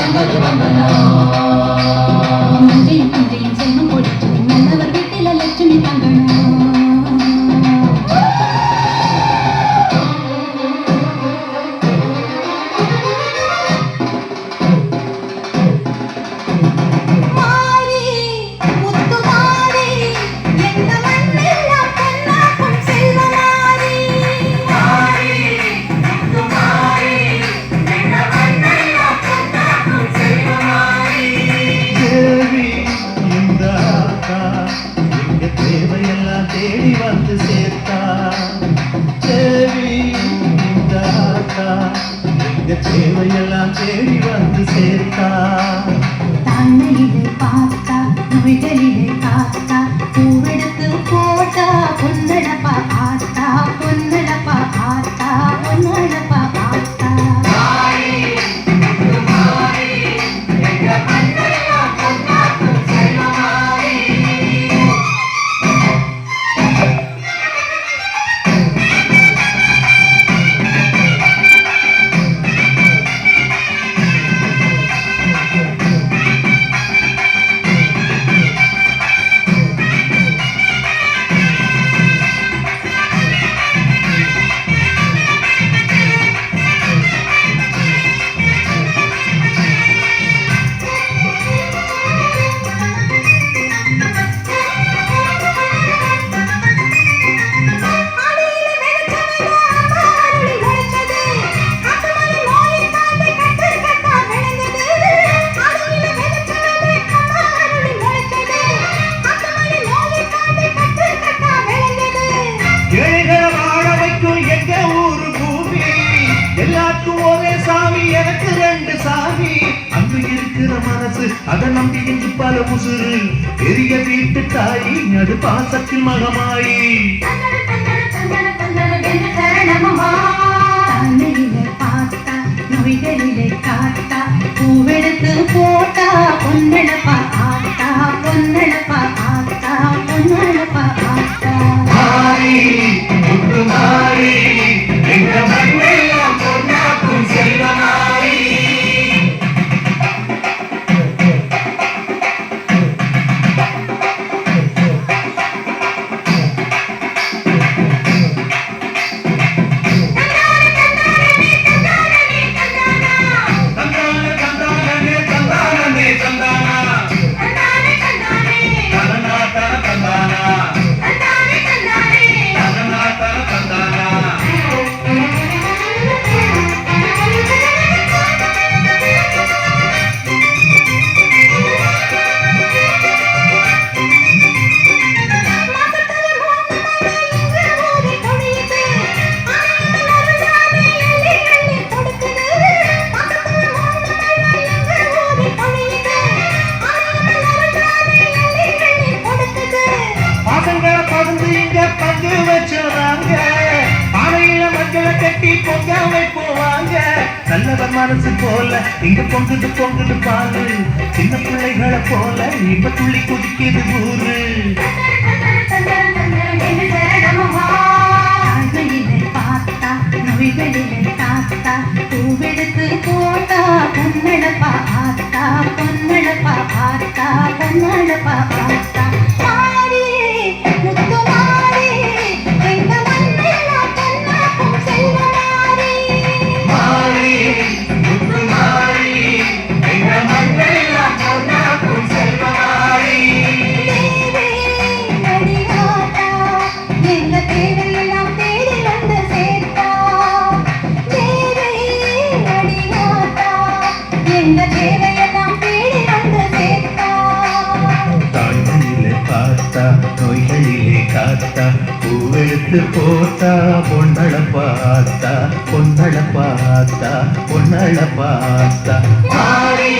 వందనాలు எங்க தேவையெல்லாம் தேடி வந்து சேர்த்தா? தன்னையிலே பார்த்தா நோய்களிலே காத்தா பூவெடுத்து போட்டா எனக்கு ஒரே சாமி எனக்கு ரெண்டு சாமி. அங்கு இருக்கிற மனசு அதை நம்பி இன்று பல உசுறு. பெரிய வீட்டு தாயி நடு பாசத்தில் மகமாயி. பூவெடுத்து போட்டா பொன்னடப்பா மஞ்சளை கட்டி பொங்க நல்லவர் மனசு போல இங்க பொங்குது பொங்குது பாரு சின்ன பிள்ளைகளை போல இப்ப துள்ளி குதிக்குது ஊரு. பூவெடுத்து போட்டா பொன்னடப்பா ஆத்தா பொன்னடப்பா ஆத்தா பொன்னடப்பா எங்க தேவையெல்லாம் தேடி வந்து தாய்மொழியிலே பார்த்தா நோய்களிலே காத்தா பூவெடுத்து போட்டா பொன்னழ பார்த்தா பொன்னழ பார்த்தா பொன்னழ பார்த்தா. மாறி